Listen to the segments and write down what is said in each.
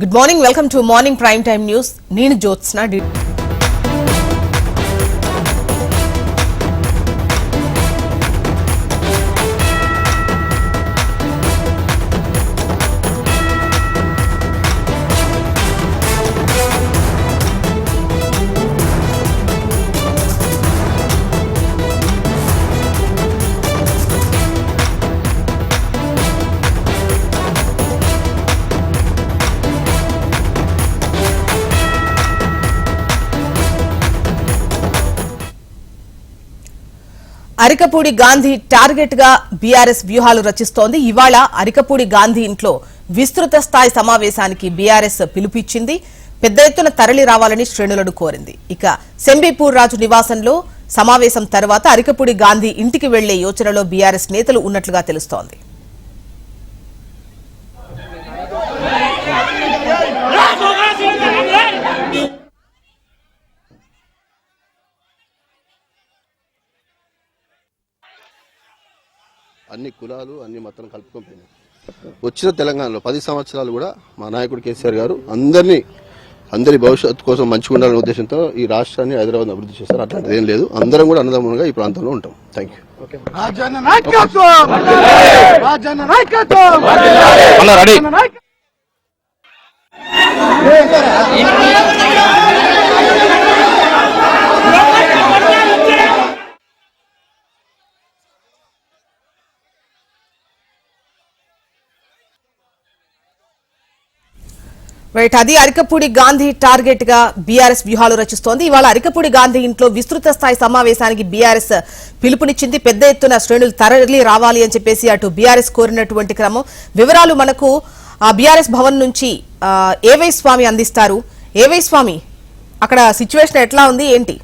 Good morning welcome to morning prime time news నేను జ్యోత్స్న. అరికపూడి గాంధీ టార్గెట్గా BRS వ్యూహాలు రచిస్తోంది. ఇవాళ అరికపూడి గాంధీ ఇంట్లో విస్తృత స్థాయి సమావేశానికి బీఆర్ఎస్ పిలుపిచ్చింది పెద్ద ఎత్తున తరలి రావాలని శ్రేణులను కోరింది. ఇక సెంబీపూర్ రాజు నివాసంలో సమావేశం తర్వాత అరికపూడి గాంధీ ఇంటికి వెళ్ళే యోచనలో బీఆర్ఎస్ నేతలు ఉన్నట్లుగా తెలుస్తోంది. అన్ని కులాలు అన్ని మతాలు కలుపుకొని పోయినాయి వచ్చిన తెలంగాణలో పది సంవత్సరాలు కూడా మా నాయకుడు కేసీఆర్ గారు అందరినీ అందరి భవిష్యత్తు కోసం మంచిగా ఉండాలనే ఉద్దేశంతో ఈ రాష్ట్రాన్ని హైదరాబాద్ అభివృద్ధి చేస్తారు అట్లాంటిది ఏం లేదు. అందరం కూడా అన్నదమ్ములుగా ఈ ప్రాంతంలో ఉంటాం. థ్యాంక్ యూ రైట్ అది అరికపూడి గాంధీ టార్గెట్గా బీఆర్ఎస్ వ్యూహాలు రచిస్తోంది. ఇవాళ అరికపూడి గాంధీ ఇంట్లో విస్తృత స్థాయి సమావేశానికి బీఆర్ఎస్ పిలుపునిచ్చింది. పెద్ద ఎత్తున శ్రేణులు తరలి రావాలి అని చెప్పేసి అటు బీఆర్ఎస్ కోరినటువంటి క్రమం. వివరాలు మనకు ఆ బీఆర్ఎస్ భవన్ నుంచి ఏవై స్వామి అందిస్తారు? ఏవై స్వామి అక్కడ సిచ్యువేషన్ ఎట్లా ఉంది? ఏంటి?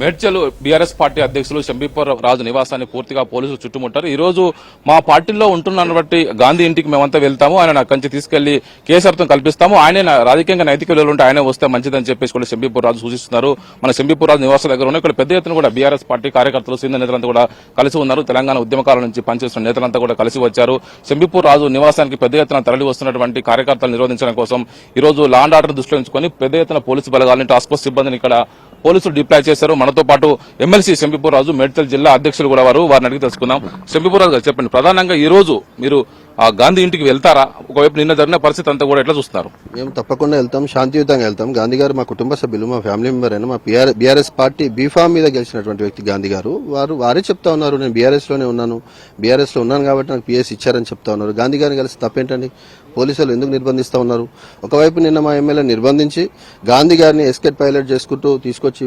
మేడ్చల్ బీఆర్ఎస్ పార్టీ అధ్యక్షులు శంబీపూర్ రాజు నివాసాన్ని పూర్తిగా పోలీసులు చుట్టుముట్టారు. ఈ రోజు మా పార్టీలో ఉంటున్నాను బట్టి గాంధీ ఇంటికి మేమంతా వెళ్తాము. ఆయన అక్కడి నుంచి తీసుకెళ్ళి కేసీఆర్తో కల్పిస్తాము. ఆయనే రాజకీయంగా నైతిక విలువలు ఉంటే ఆయనే వస్తే మంచిదని చెప్పేసి కూడా శంబీపూర్ రాజు సూచిస్తున్నారు. మన శంబీపూర్ రాజు నివాసం దగ్గర ఉన్న ఇక్కడ పెద్ద ఎత్తున కూడా బీఆర్ఎస్ పార్టీ కార్యకర్తలు సీనియర్ నేతలంతా కూడా కలిసి ఉన్నారు. తెలంగాణ ఉద్యమకాల నుంచి పనిచేస్తున్న నేతలంతా కూడా కలిసి వచ్చారు. శంబీపూర్ రాజు నివాసానికి పెద్ద ఎత్తున తరలి వస్తున్నటువంటి కార్యకర్తలు నిరోధించడం కోసం ఈ రోజు లాండ్ ఆర్డర్ దృష్టిలో ఉంచుకొని పెద్ద ఎత్తున పోలీసు బలగాలని టాస్క్ ఫోర్స్ సిబ్బందిని ఇక్కడ పోలీసులు డిప్లాయ్ చేశారు. మనతో పాటు ఎమ్మెల్సీ శంబీపూర్ రాజు మేడ్చల్ జిల్లా అధ్యక్షులు కూడా వారు. వారిని అడిగి తెలుసుకుందాం. శంబీపూర్ రాజు గారు చెప్పండి. ప్రధానంగా ఈ రోజు మీరు ఆ గాంధీ ఇంటికి వెళ్తారా? ఒకవైపు నిన్న జరిగిన పరిస్థితి అంతా కూడా ఎట్లా చూస్తారు మేము తప్పకుండా వెళ్తాం శాంతియుతంగా వెళ్తాం. గాంధీ గారు మా కుటుంబ సభ్యులు మా ఫ్యామిలీ మెంబర్ అయినా మా బీఆర్ఎస్ పార్టీ బీఫామ్ మీద గెలిచినటువంటి వ్యక్తి గాంధీ గారు. వారు వారే చెప్తా ఉన్నారు నేను బీఆర్ఎస్లోనే ఉన్నాను. బీఆర్ఎస్లో ఉన్నాను కాబట్టి నాకు పిఎస్ ఇచ్చారని చెప్తా ఉన్నారు. గాంధీ గారిని కలిసి తప్పేంటండి? పోలీసులు ఎందుకు నిర్బంధిస్తా ఉన్నారు? ఒకవైపు నిన్న మా ఎమ్మెల్యే నిర్బంధించి గాంధీ గారిని ఎస్కేట్ పైలట్ చేసుకుంటూ తీసుకొచ్చి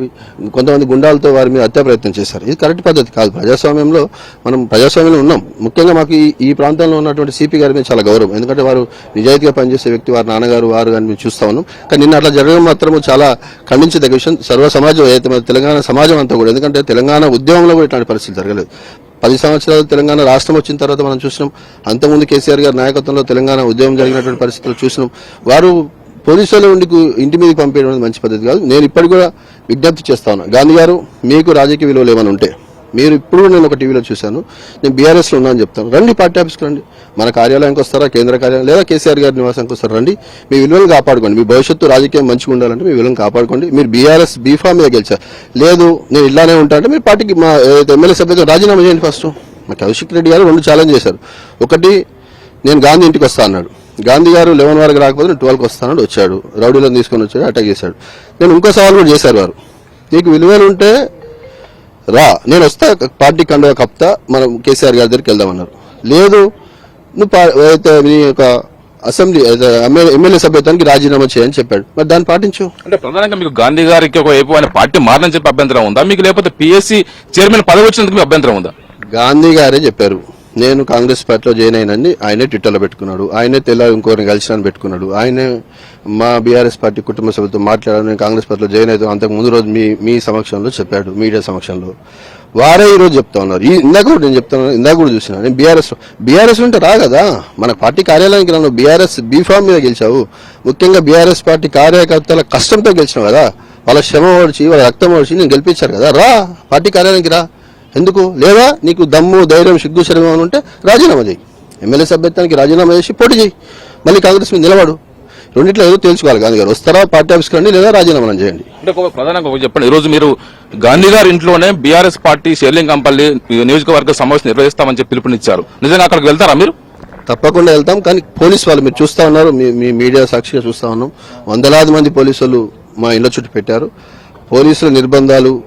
కొంతమంది గుండాలతో వారి మీద హత్యా ప్రయత్నం చేశారు. ఇది కరెక్ట్ పద్ధతి కాదు. ప్రజాస్వామ్యంలో మనం ప్రజాస్వామ్యంలో ఉన్నాం. ముఖ్యంగా మాకు ఈ ప్రాంతంలో ఉన్నటువంటి సిపి గారి మీద చాలా గౌరవం. ఎందుకంటే వారు నిజాయితీగా పనిచేసే వ్యక్తి వారి నాన్నగారు వారు కానీ మేము చూస్తా ఉన్నాం. కానీ నిన్న అట్లా జరగడం మాత్రం చాలా ఖండించదగ్గ విషయం. సర్వ సమాజం ఏదైతే తెలంగాణ సమాజం అంతా కూడా ఎందుకంటే తెలంగాణ ఉద్యమంలో కూడా ఇట్లాంటి పరిస్థితి జరగలేదు. పది సంవత్సరాలు తెలంగాణ రాష్ట్రం వచ్చిన తర్వాత మనం చూసినాం. అంతకుముందు కేసీఆర్ గారి నాయకత్వంలో తెలంగాణ ఉద్యమం జరిగినటువంటి పరిస్థితులు చూసినాం. వారు పోలీసుల ఉండి ఇంటి మీదకి పంపేయడం అనేది మంచి పద్ధతి కాదు. నేను ఇప్పటికి కూడా విజ్ఞప్తి చేస్తా ఉన్నా. గాంధీ గారు మీకు రాజకీయ విలువలు ఏమైనా ఉంటే మీరు ఇప్పుడు నేను ఒక టీవీలో చూశాను. నేను బీఆర్ఎస్లో ఉన్నాను చెప్తాను. రండి పార్టీ ఆఫీస్కి రండి. మన కార్యాలయానికి వస్తారా? కేంద్ర కార్యాలయం లేదా కేసీఆర్ గారి నివాసానికి వస్తారా? రండి. మీ విలువలు కాపాడుకోండి. మీ భవిష్యత్తు రాజకీయం మంచిగా ఉండాలంటే మీ విలువలు కాపాడుకోండి. మీరు బీఆర్ఎస్ బీఫామ్ మీద గెలిచారు లేదు నేను ఇలానే ఉంటా అంటే మీరు పార్టీకి మా ఏదైతే ఎమ్మెల్యే సభ్యులు రాజీనామా చేయండి ఫస్ట్ మా కౌశిక్ రెడ్డి గారు రెండు ఛాలెంజ్ చేశారు. ఒకటి నేను గాంధీ ఇంటికి వస్తా అన్నాడు. గాంధీ గారు లెవెన్ వరకు రాకపోతే నేను ట్వెల్వ్కి వస్తానని వచ్చాడు. రౌడీలను తీసుకొని వచ్చాడు అటాక్ చేశాడు. నేను ఇంకో సవాల్ కూడా చేశారు వారు. నీకు విలువలు ఉంటే రా. నేను వస్తా పార్టీ కండువా కప్తా మనం కేసీఆర్ గారి దగ్గరికి వెళ్దామన్నారు. లేదు నువ్వు అయితే నీ యొక్క అసెంబ్లీ ఎమ్మెల్యే సభ్యత్వానికి రాజీనామా చేయని చెప్పాడు. మరి దాన్ని పాటించు. అంటే ప్రధానంగా మీకు గాంధీ గారికి ఒకవైపు ఆయన పార్టీ మారని చెప్పి అభ్యంతరం ఉందా? మీకు లేకపోతే పిఎస్సి చైర్మన్ పదవి వచ్చినందుకు మీ అభ్యంతరం ఉందా? గాంధీ గారే చెప్పారు. నేను కాంగ్రెస్ పార్టీలో జాయిన్ అయినని ఆయనే ట్విట్టర్లో పెట్టుకున్నాడు. ఆయనే తెల్ల ఇంకోరిని కలిసినని పెట్టుకున్నాడు. ఆయనే మా బీఆర్ఎస్ పార్టీ కుటుంబ సభ్యులతో మాట్లాడాను నేను కాంగ్రెస్ పార్టీలో జాయిన్ అవుతాను అంతకు ముందు రోజు మీ మీ సమక్షంలో చెప్పాడు మీడియా సమక్షంలో. వారే ఈరోజు చెప్తా ఉన్నారు. ఈ ఇందాక కూడా నేను చెప్తాను ఇందాక కూడా చూసినా. నేను బీఆర్ఎస్ బీఆర్ఎస్ ఉంటే రా కదా. మన పార్టీ కార్యాలయానికి నన్ను బీఆర్ఎస్ బీఫామ్ మీద గెలిచావు. ముఖ్యంగా బీఆర్ఎస్ పార్టీ కార్యకర్తల కష్టంతో గెలిచినావు కదా. వాళ్ళ శ్రమ ఓడిచి వాళ్ళ రక్తం ఓడిచి నేను గెలిపించారు కదా. రా పార్టీ కార్యాలయానికి రా. ఎందుకు? లేదా నీకు దమ్ము ధైర్యం సిగ్గు శరం అని ఉంటే రాజీనామా చేయి. ఎమ్మెల్యే సభ్యత్వానికి రాజీనామా చేసి పోటీ చేయి. మళ్ళీ కాంగ్రెస్ మీద నిలబడు. రెండిట్లో ఏదో తెలుసుకోవాలి గాంధీ గారు. వస్తారా పార్టీ ఆఫీస్కి రండి లేదా రాజీనామా చేయండి. అంటే ఒక ప్రధానంగా చెప్పండి. ఈ రోజు మీరు గాంధీ గారి ఇంట్లోనే బీఆర్ఎస్ పార్టీ షేర్లింగంపల్లి నియోజకవర్గ సమావేశం నిర్వహిస్తామని చెప్పి పిలుపునిచ్చారు. నిజంగా అక్కడికి వెళ్తారా మీరు? తప్పకుండా వెళ్తాం కానీ పోలీస్ వాళ్ళు మీరు చూస్తా ఉన్నారు. మీ మీ మీడియా సాక్షిగా చూస్తా ఉన్నాం. వందలాది మంది పోలీసులు మా ఇళ్ళ చుట్టూ పెట్టారు. పోలీసుల నిర్బంధాలు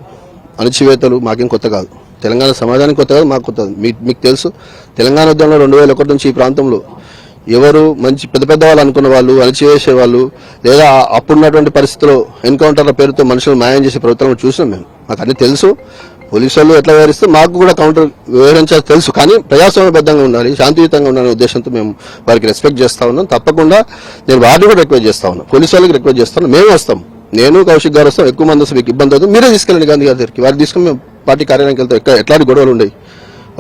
అణచివేతలు మాకేం కొత్త కాదు. తెలంగాణ సమాజానికి కొత్త కాదు మాకు కొత్త మీకు మీకు తెలుసు తెలంగాణ ఉద్యమంలో రెండు వేల ఒకటి నుంచి ఈ ప్రాంతంలో ఎవరు మంచి పెద్ద పెద్ద వాళ్ళు అనుకున్న వాళ్ళు అణచివేసే వాళ్ళు లేదా అప్పుడున్నటువంటి పరిస్థితిలో ఎన్కౌంటర్ల పేరుతో మనుషులు మాయం చేసే ప్రభుత్వం చూసినాం మేము. మాకు అన్ని తెలుసు. పోలీసు వాళ్ళు ఎట్లా వ్యవహరిస్తే మాకు కూడా కౌంటర్ వ్యవహరించాలి తెలుసు. కానీ ప్రజాస్వామ్యబద్ధంగా ఉండాలి శాంతియుతంగా ఉండాలనే ఉద్దేశంతో మేము వారికి రెస్పెక్ట్ చేస్తా ఉన్నాం. తప్పకుండా నేను వారిని కూడా రిక్వెస్ట్ చేస్తా ఉన్నాను పోలీసు వాళ్ళకి రిక్వెస్ట్ చేస్తాను మేము వస్తాం. నేను కౌశిక్ గారు వస్తాం. ఎక్కువ మంది వస్తాం మీకు ఇబ్బంది అవుతుంది. మీరే తీసుకెళ్ళండి గాంధీ గారి దగ్గరికి. వారు తీసుకుని మేము పార్టీ కార్యాలయానికి వెళ్తాం ఎక్కడ ఎట్లాంటి గొడవలు ఉండవు?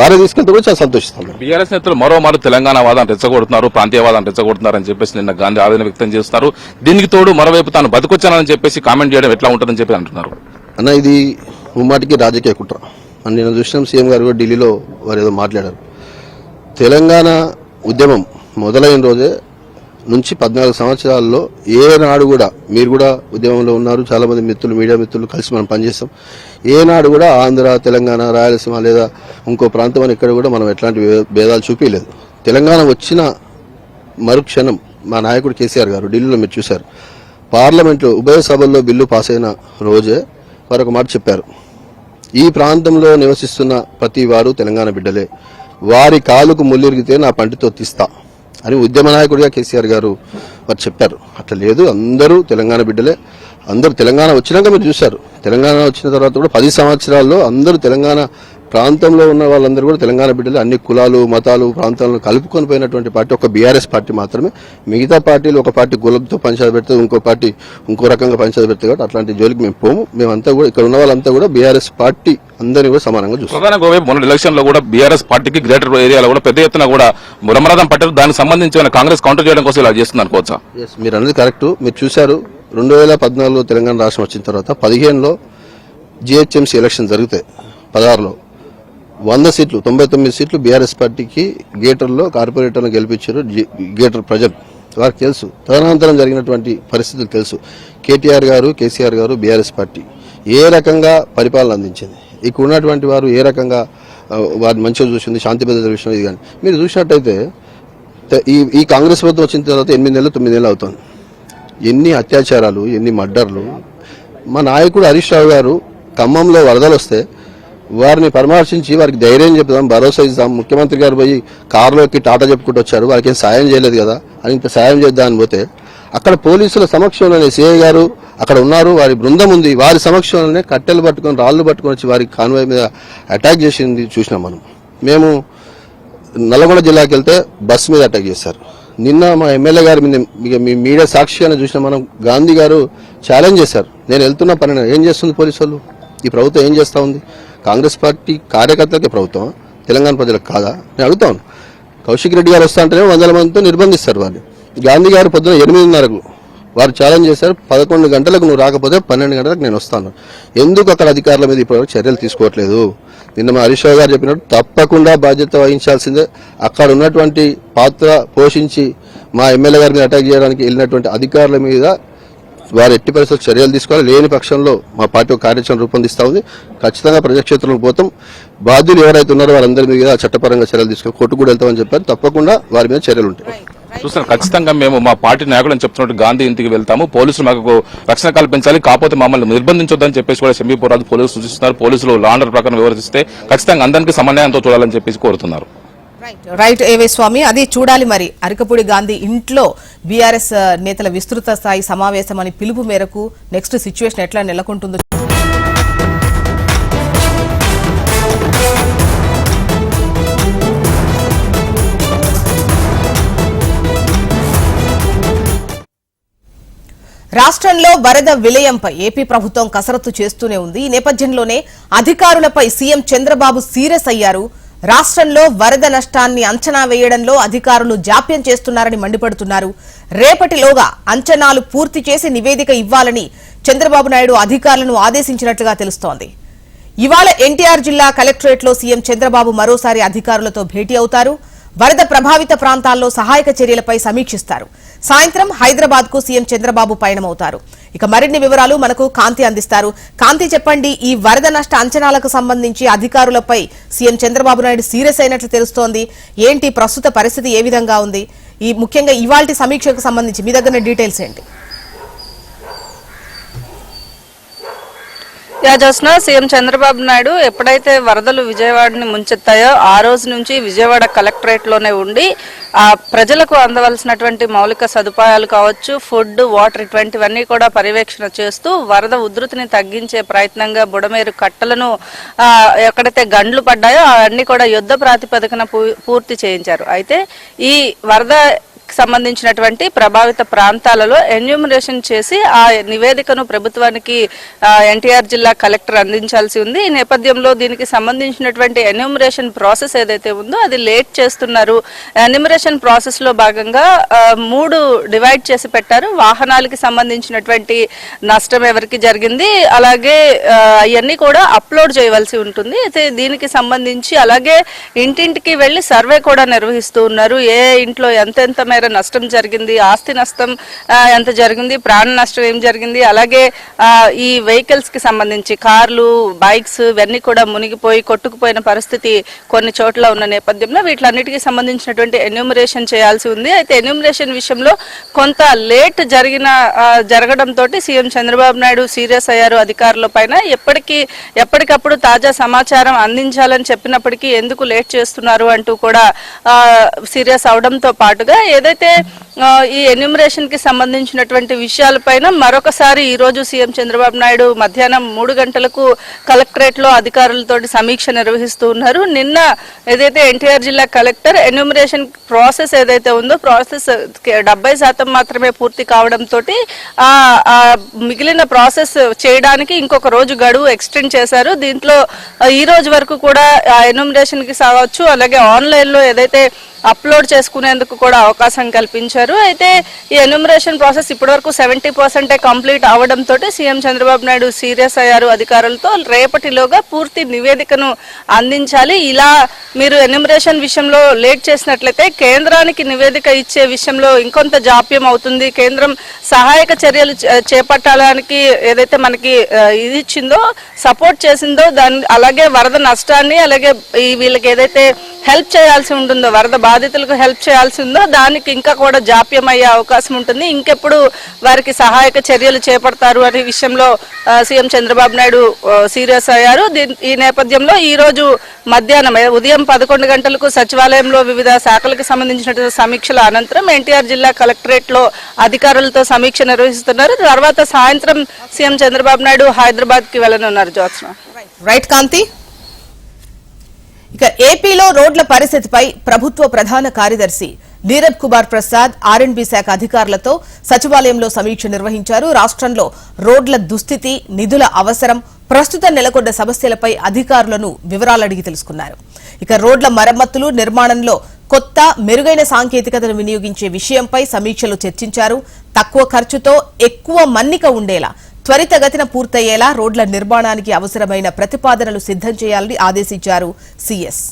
వారే తీసుకెళ్తే కూడా చాలా సంతోషిస్తాం మేము. బీఆర్ఎస్ నేతలు మరోమారు తెలంగాణ వాదాన్ని రెచ్చగొడుతున్నారు ప్రాంతీయవాదాన్ని రెచ్చగొడుతున్నారు అని చెప్పేసి నిన్న గాంధీ ఆవేదన వ్యక్తం చేస్తున్నారు. దీనికి తోడు మరోవైపు తాను బతికొచ్చానని చెప్పేసి కామెంట్ చేయడం ఎట్లా ఉంటుందని చెప్పి అంటున్నారు. అన్న ఇది ముమ్మాటికి రాజకీయ కుట్ర. అని నేను చూసినాం సీఎం గారు కూడా ఢిల్లీలో వారు ఏదో మాట్లాడారు. తెలంగాణ ఉద్యమం మొదలైన రోజే నుంచి పద్నాలుగు సంవత్సరాల్లో ఏనాడు కూడా మీరు కూడా ఉద్యమంలో ఉన్నారు. చాలా మంది మిత్రులు మీడియా మిత్రులు కలిసి మనం పనిచేస్తాం. ఏనాడు కూడా ఆంధ్ర తెలంగాణ రాయలసీమ లేదా ఇంకో ప్రాంతం అని ఇక్కడ కూడా మనం ఎట్లాంటి భే- భేదాలు చూపించలేదు తెలంగాణ వచ్చిన మరుక్షణం మా నాయకుడు కేసీఆర్ గారు ఢిల్లీలో మీరు చూశారు. పార్లమెంట్లో ఉభయ సభల్లో బిల్లు పాస్ అయిన రోజే వారు ఒక మాట చెప్పారు. ఈ ప్రాంతంలో నివసిస్తున్న ప్రతి వారు తెలంగాణ బిడ్డలే. వారి కాలుకు ముల్లిరిగితే నా పంటితో తీస్తా. అని ఉద్యమ నాయకుడిగా కేసీఆర్ గారు వారు చెప్పారు. అట్లా లేదు అందరూ తెలంగాణ బిడ్డలే. అందరూ తెలంగాణ వచ్చినాక మీరు చూశారు. తెలంగాణ వచ్చిన తర్వాత కూడా పది సంవత్సరాల్లో అందరూ తెలంగాణ ప్రాంతంలో ఉన్న వాళ్ళందరూ కూడా తెలంగాణ బిడ్డలు అన్ని కులాలు మతాలు ప్రాంతాలను కలుపుకొని పోయినటువంటి పార్టీ ఒక బీఆర్ఎస్ పార్టీ మాత్రమే. మిగతా పార్టీలు ఒక పార్టీ గులంతో పంచాయతీ పెడితే ఇంకో పార్టీ ఇంకో రకంగా పంచాయతీ పెడితే కాబట్టి అట్లాంటి జోలికి మేము పోము. మేమంతా కూడా ఇక్కడ ఉన్న వాళ్ళంతా కూడా బీఆర్ఎస్ పార్టీ అందరినీ కూడా సమానంగా చూస్తాం. మొన్న ఎలక్షన్లో కూడా బీఆర్ఎస్ పార్టీకి గ్రేటర్ ఏరియాలో కూడా పెద్ద ఎత్తున కూడా బ్రహ్మరథం పట్టారు దానికి సంబంధించి కాంగ్రెస్ కౌంటర్ చేయడం కోసం ఇలా చేస్తుంది అనుకోవచ్చా మీరు అన్నది కరెక్ట్ మీరు చూశారు రెండు వేల పద్నాలుగులో తెలంగాణ రాష్ట్రం వచ్చిన తర్వాత పదిహేనులో జిహెచ్ఎంసీ ఎలక్షన్ జరుగుతాయి పదహారులో. వంద సీట్లు తొంభై తొమ్మిది సీట్లు బీఆర్ఎస్ పార్టీకి గేటర్లో కార్పొరేటర్ను గెలిపించారు గేటర్ ప్రజలు. వారికి తెలుసు. తదనంతరం జరిగినటువంటి పరిస్థితులు తెలుసు. కేటీఆర్ గారు కేసీఆర్ గారు బీఆర్ఎస్ పార్టీ ఏ రకంగా పరిపాలన అందించింది? ఇక్కడ ఉన్నటువంటి వారు ఏ రకంగా వారిని మంచిగా చూసింది? శాంతి భద్రత విషయంలో ఇది కానీ. మీరు చూసినట్టయితే ఈ ఈ కాంగ్రెస్ ప్రభుత్వం వచ్చిన తర్వాత ఎనిమిది నెలలు తొమ్మిది నెలలు అవుతుంది. ఎన్ని అత్యాచారాలు ఎన్ని మర్డర్లు. మా నాయకుడు హరీష్ రావు గారు ఖమ్మంలో వరదలు వస్తే వారిని పరామర్శించి వారికి ధైర్యం చెప్దాం భరోసా ఇద్దాం. ముఖ్యమంత్రి గారు పోయి కారులోకి టాటా చెప్పుకుంటూ వచ్చారు. వారికి ఏం సాయం చేయలేదు కదా? అని ఇంత సాయం చేద్దామని పోతే అక్కడ పోలీసుల సమక్షంలోనే సిఐ గారు అక్కడ ఉన్నారు. వారి బృందం ఉంది. వారి సమక్షంలోనే కట్టెలు పట్టుకొని రాళ్ళు పట్టుకొని వచ్చి వారి కాన్వాయ్ మీద అటాక్ చేసింది చూసినాం మనం. మేము నల్గొండ జిల్లాకి వెళ్తే బస్ మీద అటాక్ చేశారు. నిన్న మా ఎమ్మెల్యే గారి మీద మీ- మీ మీడియా సాక్షిగానే చూసిన మనం. గాంధీ గారు ఛాలెంజ్ చేశారు. నేను వెళ్తున్నా పని ఏం చేస్తుంది పోలీసు వాళ్ళు? ఈ ప్రభుత్వం ఏం చేస్తా ఉంది? కాంగ్రెస్ పార్టీ కార్యకర్తలకి ప్రభుత్వం తెలంగాణ ప్రజలకు కాదా? నేను అడుగుతాను కౌశిక్ రెడ్డి గారు వస్తా అంటేనే వందల మందితో నిర్బంధిస్తారు వారిని. గాంధీ గారు పొద్దున ఎనిమిదిన్నరకు వారు ఛాలెంజ్ చేశారు. పదకొండు గంటలకు నువ్వు రాకపోతే పన్నెండు గంటలకు నేను వస్తాను. ఎందుకు అక్కడ అధికారుల మీద ఇప్పుడు చర్యలు తీసుకోవట్లేదు? నిన్న మా హరీష్ గారు చెప్పినట్టు తప్పకుండా బాధ్యత వహించాల్సిందే. అక్కడ ఉన్నటువంటి పాత్ర పోషించి మా ఎమ్మెల్యే గారి మీద అటాక్ చేయడానికి వెళ్ళినటువంటి అధికారుల మీద వారు ఎట్టి పరిస్థితుల్లో చర్యలు తీసుకోవాలి. లేని పక్షంలో మా పార్టీ ఒక కార్యాచరణ రూపొందిస్తా ఉంది. ఖచ్చితంగా ప్రజాక్షేత్రంలో పోతాం. బాధ్యులు ఎవరైతే ఉన్నారో వారందరి మీద చట్టపరంగా చర్యలు తీసుకొని కొట్టు కూడా వెళ్తామని చెప్పారు. తప్పకుండా వారి మీద చర్యలు ఉంటాయి. చూస్తాను ఖచ్చితంగా మేము మా పార్టీ నాయకులు అని చెప్తున్నట్టు గాంధీ ఇంటికి వెళ్తాము. పోలీసులు మాకు రక్షణ కల్పించాలి. కాకపోతే మమ్మల్ని నిర్బంధించొద్దని చెప్పేసి కూడా షమీపురాజు పోలీసులు సూచిస్తున్నారు. పోలీసులు లా ఆర్డర్ ప్రకారం వివరిస్తే ఖచ్చితంగా అందరికీ సమన్వయంతో చూడాలని చెప్పేసి కోరుతున్నారు. రైట్ ఏవే స్వామి? అది చూడాలి మరి. అరకపూడి గాంధీ ఇంట్లో బీఆర్ఎస్ నేతల విస్తృత స్థాయి సమావేశం అని పిలుపు మేరకు నెక్స్ట్ సిచ్యువేషన్ ఎట్లా నెలకొంటుందో రాష్ట్రంలో వరద విలయంపై ఏపీ ప్రభుత్వం కసరత్తు చేస్తూనే ఉంది. ఈ నేపథ్యంలోనే అధికారులపై సీఎం చంద్రబాబు సీరియస్ అయ్యారు. రాష్ట్రంలో వరద నష్టాన్ని అంచనా వేయడంలో అధికారులు జాప్యం చేస్తున్నారని మండిపడుతున్నారు. రేపటిలోగా అంచనాలు పూర్తి చేసి నివేదిక ఇవ్వాలని చంద్రబాబు నాయుడు అధికారులను ఆదేశించినట్లుగా తెలుస్తోంది. ఇవాళ ఎన్టీఆర్ జిల్లా కలెక్టరేట్లో సీఎం చంద్రబాబు మరోసారి అధికారులతో భేటీ అవుతారు. వరద ప్రభావిత ప్రాంతాల్లో సహాయక చర్యలపై సమీక్షిస్తారు. సాయంత్రం హైదరాబాద్కు సీఎం చంద్రబాబు పయనమవుతారు. ఇక మరిన్ని వివరాలు మనకు కాంతి అందిస్తారు. కాంతి చెప్పండి ఈ వరద నష్ట అంచనాలకు సంబంధించి అధికారులపై సీఎం చంద్రబాబు నాయుడు సీరియస్ అయినట్లు తెలుస్తోంది. ఏంటి ప్రస్తుత పరిస్థితి ఏ విధంగా ఉంది? ఈ ముఖ్యంగా ఇవాల్టి సమీక్షకు సంబంధించి మీ దగ్గర డీటెయిల్స్ ఏంటి? యా జోస్న సీఎం చంద్రబాబు నాయుడు ఎప్పుడైతే వరదలు విజయవాడని ముంచెత్తాయో ఆ రోజు నుంచి విజయవాడ కలెక్టరేట్లోనే ఉండి ఆ ప్రజలకు అందవలసినటువంటి మౌలిక సదుపాయాలు కావచ్చు ఫుడ్ వాటర్ ఇటువంటివన్నీ కూడా పర్యవేక్షణ చేస్తూ వరద ఉధృతిని తగ్గించే ప్రయత్నంగా బుడమేరు కట్టలను ఎక్కడైతే గండ్లు పడ్డాయో అవన్నీ కూడా యుద్ధ ప్రాతిపదికన పూ- పూర్తి చేయించారు. అయితే ఈ వరద సంబంధించినటువంటి ప్రభావిత ప్రాంతాలలో ఎన్యూమరేషన్ చేసి ఆ నివేదికను ప్రభుత్వానికి ఎన్టీఆర్ జిల్లా కలెక్టర్ అందించాల్సి ఉంది. ఈ నేపథ్యంలో దీనికి సంబంధించినటువంటి ఎన్యూమరేషన్ ప్రాసెస్ ఏదైతే ఉందో అది లేట్ చేస్తున్నారు. ఎన్యూమరేషన్ ప్రాసెస్లో భాగంగా మూడు డివైడ్ చేసి పెట్టారు. వాహనాలకి సంబంధించినటువంటి నష్టం ఎవరికి జరిగింది అలాగే అవన్నీ కూడా అప్లోడ్ చేయవలసి ఉంటుంది. అయితే దీనికి సంబంధించి అలాగే ఇంటింటికి వెళ్ళి సర్వే కూడా నిర్వహిస్తూ ఉన్నారు. ఏ ఇంట్లో ఎంతెంత మేర నష్టం జరిగింది ఆస్తి నష్టం ఎంత జరిగింది ప్రాణ నష్టం ఏం జరిగింది అలాగే ఈ వెహికల్స్కి సంబంధించి కార్లు బైక్స్ ఇవన్నీ కూడా మునిగిపోయి కొట్టుకుపోయిన పరిస్థితి కొన్ని చోట్ల ఉన్న నేపథ్యంలో వీటిలన్నిటికీ సంబంధించినటువంటి ఎన్యూమరేషన్ చేయాల్సి ఉంది. అయితే ఎన్యూమరేషన్ విషయంలో కొంత లేట్ జరిగిన జరగడంతో సీఎం చంద్రబాబు నాయుడు సీరియస్ అయ్యారు అధికారుల పైన. ఎప్పటికీ ఎప్పటికప్పుడు తాజా సమాచారం అందించాలని చెప్పినప్పటికీ ఎందుకు లేట్ చేస్తున్నారు అంటూ కూడా సీరియస్ అవడంతో పాటుగా ఏదైతే ఆ, ఈ ఎన్యూమరేషన్కి సంబంధించినటువంటి విషయాలపైన మరొకసారి ఈ రోజు సీఎం చంద్రబాబు నాయుడు మధ్యాహ్నం మూడు గంటలకు కలెక్టరేట్లో అధికారులతోటి సమీక్ష నిర్వహిస్తూ ఉన్నారు. నిన్న ఏదైతే ఎన్టీఆర్ జిల్లా కలెక్టర్ ఎన్యూమరేషన్ ప్రాసెస్ ఏదైతే ఉందో ప్రాసెస్ డెబ్బై శాతం మాత్రమే పూర్తి కావడంతో మిగిలిన ప్రాసెస్ చేయడానికి ఇంకొక రోజు గడువు ఎక్స్టెండ్ చేశారు. దీంట్లో ఈ రోజు వరకు కూడా ఆ ఎన్యూమరేషన్కి సాగవచ్చు అలాగే ఆన్లైన్లో ఏదైతే అప్లోడ్ చేసుకునేందుకు కూడా అవకాశం కల్పించారు. అయితే ఈ ఎన్యూమరేషన్ ప్రాసెస్ ఇప్పటివరకు సెవెంటీ పర్సెంటే కంప్లీట్ అవడంతో సీఎం చంద్రబాబు నాయుడు సీరియస్ అయ్యారు అధికారులతో. రేపటిలోగా పూర్తి నివేదికను అందించాలి. ఇలా మీరు ఎన్యూమరేషన్ విషయంలో లేట్ చేసినట్లయితే కేంద్రానికి నివేదిక ఇచ్చే విషయంలో ఇంకొంత జాప్యం అవుతుంది. కేంద్రం సహాయక చర్యలు చేపట్టడానికి చేపట్టాలని ఏదైతే మనకి ఇది ఇచ్చిందో సపోర్ట్ చేసిందో దాని అలాగే వరద నష్టాన్ని అలాగే ఈ వీళ్ళకి ఏదైతే హెల్ప్ చేయాల్సి ఉంటుందో వరద బాధితులకు హెల్ప్ చేయాల్సి ఉందో దానికి ఇంకా కూడా జాప్యం అయ్యే అవకాశం ఉంటుంది. ఇంకెప్పుడు వారికి సహాయక చర్యలు చేపడతారు అనే విషయంలో సీఎం చంద్రబాబు నాయుడు సీరియస్ అయ్యారు. ఈ నేపథ్యంలో ఈ రోజు మధ్యాహ్నం ఉదయం పదకొండు గంటలకు సచివాలయంలో వివిధ శాఖలకు సంబంధించినటువంటి సమీక్షల అనంతరం ఎన్టీఆర్ జిల్లా కలెక్టరేట్లో అధికారులతో సమీక్ష నిర్వహిస్తున్నారు. తర్వాత సాయంత్రం సీఎం చంద్రబాబు నాయుడు హైదరాబాద్కి వెళ్ళనున్నారు. జ్యోత్స్న. రైట్ కాంతి ఇక ఏపీలో రోడ్ల పరిస్థితిపై ప్రభుత్వ ప్రధాన కార్యదర్శి నీరబ్ కుమార్ ప్రసాద్ ఆర్ఎండ్బి శాఖ అధికారులతో సచివాలయంలో సమీక్ష నిర్వహించారు. రాష్ట్రంలో రోడ్ల దుస్థితి నిధుల అవసరం ప్రస్తుతం నెలకొన్న సమస్యలపై అధికారులను వివరాలు అడిగి తెలుసుకున్నారు. ఇక రోడ్ల మరమ్మతులు నిర్మాణంలో కొత్త మెరుగైన సాంకేతికతను వినియోగించే విషయంపై సమీక్షలు చర్చించారు. తక్కువ ఖర్చుతో ఎక్కువ మన్నిక ఉండేలా త్వరితగతిన పూర్తయ్యేలా రోడ్ల నిర్మాణానికి అవసరమైన ప్రతిపాదనలు సిద్ధం చేయాలని ఆదేశించారు సీఎస్.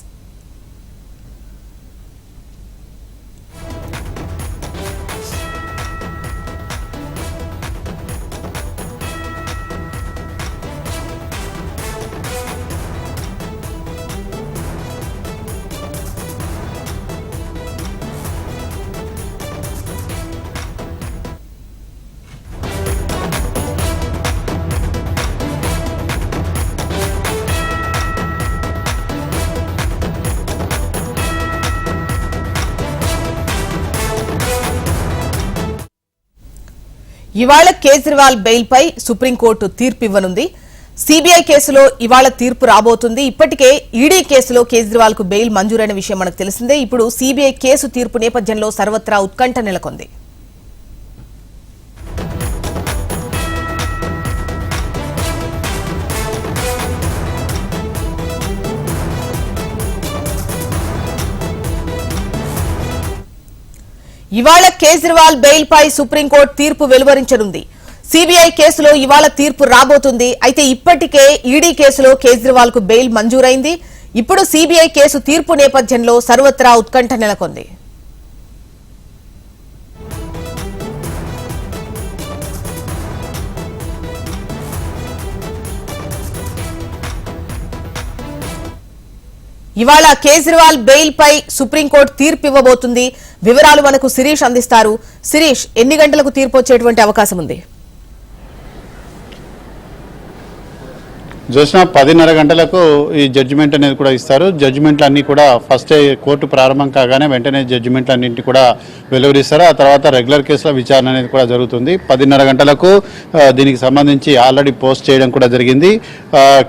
ఇవాళ కేజ్రీవాల్ బెయిల్పై సుప్రీంకోర్టు తీర్పు ఇవ్వనుంది. సిబిఐ కేసులో ఇవాళ తీర్పు రాబోతుంది. ఇప్పటికే ఈడీ కేసులో కేజ్రీవాల్కు బెయిల్ మంజూరైన విషయం మనకు తెలిసిందే. ఇప్పుడు సిబిఐ కేసు తీర్పు నేపథ్యంలో సర్వత్రా ఉత్కంఠ నెలకొంది. ఇవాళ కేజ్రీవాల్ బెయిల్ పై సుప్రీంకోర్టు తీర్పు వెలువరించనుంది. సిబిఐ కేసులో ఇవాళ తీర్పు రాబోతుంది. అయితే ఇప్పటికే ఈడీ కేసులో కేజ్రీవాల్కు బెయిల్ మంజూరైంది. ఇప్పుడు సిబిఐ కేసు తీర్పు నేపథ్యంలో సర్వత్రా ఉత్కంఠ నెలకొంది. ఇవాళ కేజ్రీవాల్ బెయిల్ పై సుప్రీంకోర్టు తీర్పు ఇవ్వబోతుంది. వివరాలు మనకు శిరీష్ అందిస్తారు. శిరీష్ ఎన్ని గంటలకు తీర్పు వచ్చేటువంటి అవకాశం ఉంది? జోష్న పదిన్నర గంటలకు ఈ జడ్జిమెంట్ అనేది కూడా ఇస్తారు. జడ్జిమెంట్లు అన్నీ కూడా ఫస్ట్ కోర్టు ప్రారంభం కాగానే వెంటనే జడ్జిమెంట్లు అన్నింటినీ కూడా వెలువరిస్తారు. ఆ తర్వాత రెగ్యులర్ కేసుల విచారణ అనేది కూడా జరుగుతుంది. పదిన్నర గంటలకు దీనికి సంబంధించి ఆల్రెడీ పోస్ట్ చేయడం కూడా జరిగింది.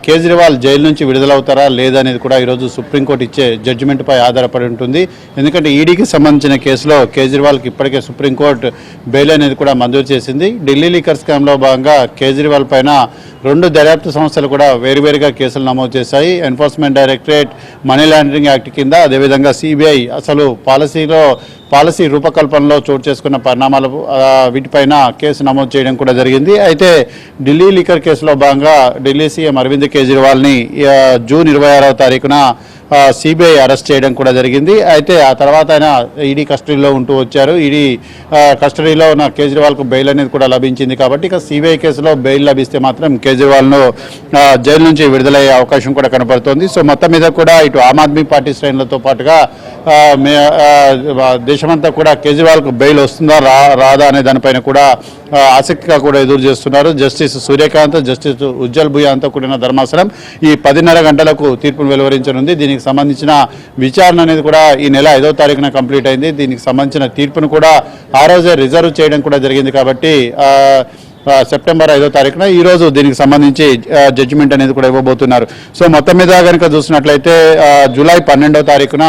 కేజ్రీవాల్ జైలు నుంచి విడుదలవుతారా లేదా అనేది కూడా ఈరోజు సుప్రీంకోర్టు ఇచ్చే జడ్జిమెంట్ పై ఆధారపడి ఉంటుంది. ఎందుకంటే ఈడీకి సంబంధించిన కేసులో కేజ్రీవాల్కి ఇప్పటికే సుప్రీంకోర్టు బెయిల్ అనేది కూడా మంజూరు చేసింది. ఢిల్లీ లీకర్ స్కామ్లో భాగంగా కేజ్రీవాల్ పైన రెండు దర్యాప్తు సంస్థలు కూడా వేరువేరుగా కేసులు నమోదు చేశాయి. Enforcement directorate money laundering act కింద అదేవిధంగా సిబిఐ అసలు పాలసీలో పాలసీ రూపకల్పనలో చోటు చేసుకున్న పరిణామాలు వీటిపైన కేసు నమోదు చేయడం కూడా జరిగింది. అయితే ఢిల్లీ లీకర్ కేసులో భాగంగా ఢిల్లీ సీఎం అరవింద్ కేజ్రీవాల్ని జూన్ ఇరవై ఆరవ తారీఖున సిబిఐ అరెస్ట్ చేయడం కూడా జరిగింది. అయితే ఆ తర్వాత ఆయన ఈడీ కస్టడీలో ఉంటూ వచ్చారు. ఈడీ కస్టడీలో ఉన్న కేజ్రీవాల్కు బెయిల్ అనేది కూడా లభించింది కాబట్టి ఇక సిబిఐ కేసులో బెయిల్ లభిస్తే మాత్రం కేజ్రీవాల్ను జైలు నుంచి విడుదలయ్యే అవకాశం కూడా కనపడుతోంది. సో మొత్తం మీద కూడా ఇటు ఆమ్ ఆద్మీ పార్టీ శ్రేణులతో పాటుగా మే- దేశమంతా కూడా కేజ్రీవాల్కు బెయిల్ వస్తుందా రా రాదా అనే దానిపైన కూడా ఆసక్తిగా కూడా ఎదురు చేస్తున్నారు. జస్టిస్ సూర్యకాంత్ జస్టిస్ ఉజ్జల్ భుయాంతో కూడిన ధర్మాసనం ఈ పదిన్నర గంటలకు తీర్పును వెలువరించనుంది. దీనికి సంబంధించిన విచారణ అనేది కూడా ఈ నెల ఐదో తారీఖున కంప్లీట్ అయింది. దీనికి సంబంధించిన తీర్పును కూడా ఆ రోజే రిజర్వ్ చేయడం కూడా జరిగింది కాబట్టి సెప్టెంబర్ ఐదో తారీఖున ఈరోజు దీనికి సంబంధించి జడ్జిమెంట్ అనేది కూడా ఇవ్వబోతున్నారు. సో మొత్తం మీద కనుక చూసినట్లయితే జూలై పన్నెండో తారీఖున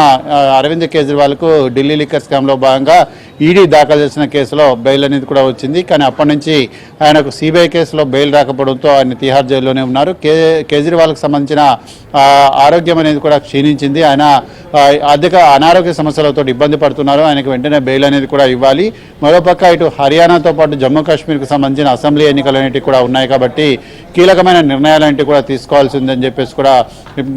అరవింద్ కేజ్రీవాల్కు ఢిల్లీ లిక్కర్ స్కామ్లో భాగంగా ఈడీ దాఖలు చేసిన కేసులో బెయిల్ అనేది కూడా వచ్చింది. కానీ అప్పటి నుంచి ఆయనకు సిబిఐ కేసులో బెయిల్ రాకపోవడంతో ఆయన తిహార్ జైల్లోనే ఉన్నారు. కే కేజ్రీవాల్కి సంబంధించిన ఆరోగ్యం అనేది కూడా క్షీణించింది. ఆయన అధిక అనారోగ్య సమస్యలతో ఇబ్బంది పడుతున్నారు. ఆయనకు వెంటనే బెయిల్ అనేది కూడా ఇవ్వాలి. మరోపక్క ఇటు హర్యానాతో పాటు జమ్మూ కాశ్మీర్కి సంబంధించిన అసెంబ్లీ ఎన్నికలు అనేటివి కూడా ఉన్నాయి కాబట్టి కీలకమైన నిర్ణయాలు అనేటివి కూడా తీసుకోవాల్సి ఉందని చెప్పేసి కూడా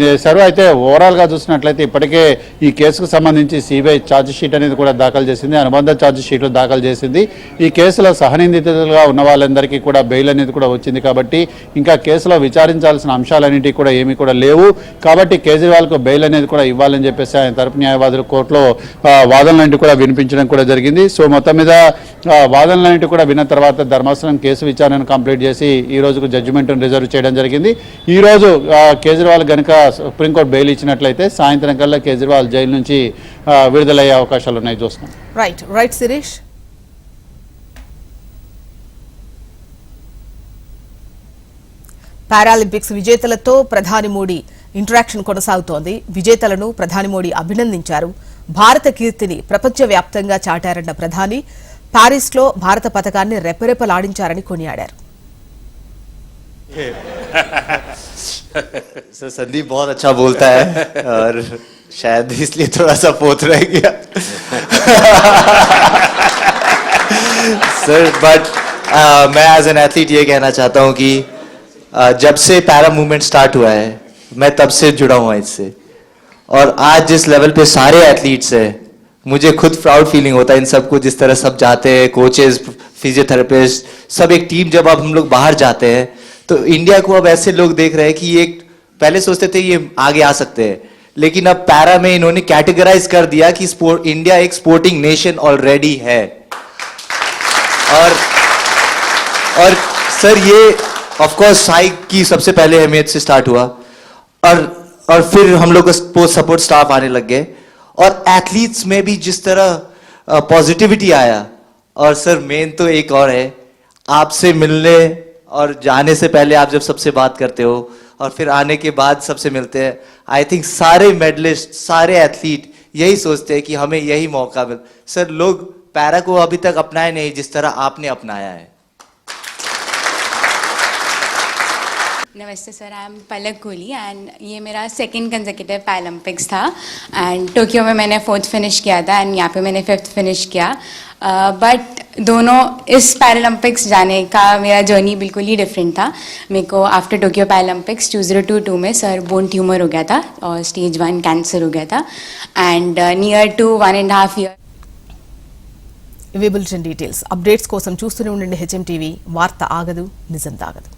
చేశారు అయితే ఓవరాల్గా చూసినట్లయితే ఇప్పటికే ఈ కేసుకు సంబంధించి సిబిఐ ఛార్జ్ షీట్ అనేది కూడా దాఖలు చేసింది. అనుబంధ ఛార్జ్ షీట్లు దాఖలు చేసింది. ఈ కేసులో సహనిందితులుగా ఉన్న వాళ్ళందరికీ కూడా బెయిల్ అనేది కూడా వచ్చింది కాబట్టి ఇంకా కేసులో విచారించాల్సిన అంశాలన్నిటి కూడా ఏమీ కూడా లేవు. కాబట్టి కేజ్రీవాల్కు బెయిల్ అనేది కూడా ఇవ్వాలని చెప్పేసి ఆయన తరపు న్యాయవాదులు కోర్టులో ఆ, వాదనలన్నింటి కూడా వినిపించడం కూడా జరిగింది. సో మొత్తం మీద ఆ, వాదనలన్నింటి కూడా విన్న తర్వాత ధర్మాసనం కేసు విచారణను కంప్లీట్ చేసి ఈ రోజుకు జడ్జిమెంట్ను రిజర్వ్ చేయడం జరిగింది. ఈ రోజు కేజ్రీవాల్ కనుక సుప్రీంకోర్టు బెయిల్ ఇచ్చినట్లయితే సాయంత్రం కల్లా కేజ్రీవాల్ జైలు నుంచి విడుదలయ్యే అవకాశాలు ఉన్నాయి చూస్తున్నాం రైట్ రైట్ శిరీష్ పారాలింపిక్స్ విజేతలతో ప్రధాని మోడీ ఇంటరాక్షన్ కొనసాగుతోంది విజేతలను ప్రధాని మోడీ అభినందించారు భారత కీర్తిని ప్రపంచవ్యాప్తంగా చాటారన్న ప్రధాని పారిస్లో భారత పథకాన్ని రెపరెపలాడించారని కొనియాడారు सर संदीप बहुत अच्छा बोलता है और शायद इसलिए थोड़ा सा पोत रह गया। सर बट मैं एज एन एथलीट ये कहना चाहता हूँ कि uh, जब से पैरा मूवमेंट स्टार्ट हुआ है मैं तब से जुड़ा हुआ इससे। और आज जिस लेवल पे सारे एथलीट्स हैं मुझे खुद प्राउड फीलिंग होता है इन सबको जिस तरह सब जाते हैं कोचेस फिजियोथेरेपिस्ट सब एक टीम जब अब हम लोग बाहर जाते हैं तो इंडिया को अब ऐसे लोग देख रहे हैं कि ये पहले सोचते थे ये आगे आ सकते हैं। लेकिन अब पैरा में इन्होंने कैटेगराइज कर दिया कि स्पोर्ट इंडिया एक स्पोर्टिंग नेशन ऑलरेडी है। और और सर ये ऑफ़ कोर्स साई की सबसे पहले अहमियत से स्टार्ट हुआ। और और फिर हम लोग सपोर्ट स्टाफ आने लग गए। और एथलीट्स में भी जिस तरह पॉजिटिविटी आया, और सर मेन तो एक और है। आपसे मिलने और जाने से पहले आप जब सबसे बात करते हो और फिर आने के बाद सबसे मिलते हैं। आई थिंक सारे मेडलिस्ट सारे एथलीट यही सोचते हैं कि हमें यही मौका मिल। सर लोग पैरा को अभी तक अपनाए नहीं, जिस तरह आपने अपनाया है। नमस्ते sir I am Palak Kohli and ये मेरा सेकंड कंसेक्यूटिव पैरालंपिक्स था एंड टोक्यो में मैंने फोर्थ फिनिश किया था एंड यहाँ पे मैंने फिफ्थ फिनिश किया बट दोनों इस पैरालंपिक्स जाने का मेरा जर्नी बिल्कुल ही डिफरेंट था मेरे को after Tokyo Paralympics two zero two two में सर बोन ट्यूमर हो गया था और स्टेज वन कैंसर हो गया था and near to one and half year ఇవి బులెటిన్ డీటెయిల్స్ అప్డేట్స్ కోసం చూస్తూనే ఉండండి హెచ్ఎం టీవీ వార్త ఆగదు నిజం తాగదు